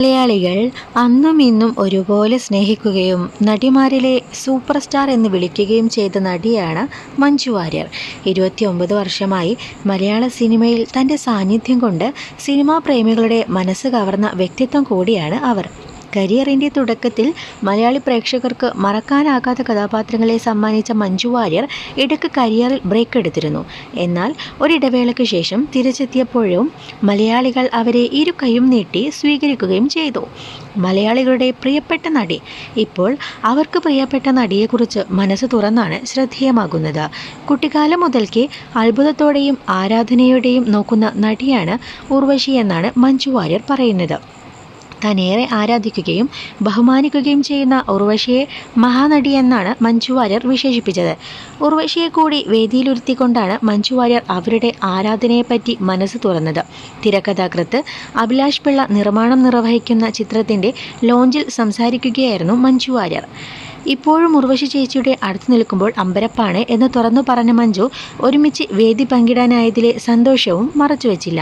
മലയാളികൾ അന്നും ഇന്നും ഒരുപോലെ സ്നേഹിക്കുകയും നടിമാരിലെ സൂപ്പർ സ്റ്റാർ എന്ന് വിളിക്കുകയും ചെയ്ത നടിയാണ് മഞ്ജു വാര്യർ. ഇരുപത്തിയൊമ്പത് വർഷമായി മലയാള സിനിമയിൽ തന്റെ സാന്നിധ്യം കൊണ്ട് സിനിമാ പ്രേമികളുടെ മനസ്സ് കവർന്ന വ്യക്തിത്വം കൂടിയാണ് അവർ. കരിയറിന്റെ തുടക്കത്തിൽ മലയാളി പ്രേക്ഷകർക്ക് മറക്കാനാകാത്ത കഥാപാത്രങ്ങളെ സമ്മാനിച്ച മഞ്ജു വാര്യർ ഇടയ്ക്ക് കരിയറിൽ ബ്രേക്ക് എടുത്തിരുന്നു. എന്നാൽ ഒരിടവേളയ്ക്ക് ശേഷം തിരിച്ചെത്തിയപ്പോഴും മലയാളികൾ അവരെ ഇരു കൈയും നീട്ടി സ്വീകരിക്കുകയും ചെയ്തു. മലയാളികളുടെ പ്രിയപ്പെട്ട നടി. ഇപ്പോൾ അവർക്ക് പ്രിയപ്പെട്ട നടിയെക്കുറിച്ച് മനസ്സ് തുറന്നാണ് ശ്രദ്ധേയമാകുന്നത്. കുട്ടിക്കാലം മുതൽക്കേ അത്ഭുതത്തോടെയും ആരാധനയോടെയും നോക്കുന്ന നടിയാണ് ഉർവശി എന്നാണ് മഞ്ജു വാര്യർ പറയുന്നത്. താനേറെ ആരാധിക്കുകയും ബഹുമാനിക്കുകയും ചെയ്യുന്ന ഉർവശിയെ മഹാനടി എന്നാണ് മഞ്ജു വാര്യർ വിശേഷിപ്പിച്ചത്. ഉർവശിയെ കൂടി വേദിയിലിരുത്തിക്കൊണ്ടാണ് മഞ്ജു വാര്യർ അവരുടെ ആരാധനയെപ്പറ്റി മനസ്സ് തുറന്നത്. തിരക്കഥാകൃത്ത് അഭിലാഷ് പിള്ള നിർമ്മാണം നിർവഹിക്കുന്ന ചിത്രത്തിന്റെ ലോഞ്ചിൽ സംസാരിക്കുകയായിരുന്നു മഞ്ജു വാര്യർ. ഇപ്പോഴും ഉർവശി ചേച്ചിയുടെ അടുത്ത് നിൽക്കുമ്പോൾ അമ്പരപ്പാണ് എന്ന് തുറന്നു പറഞ്ഞ മഞ്ജു ഒരുമിച്ച് വേദി പങ്കിടാനായതിലെ സന്തോഷവും മറച്ചുവെച്ചില്ല.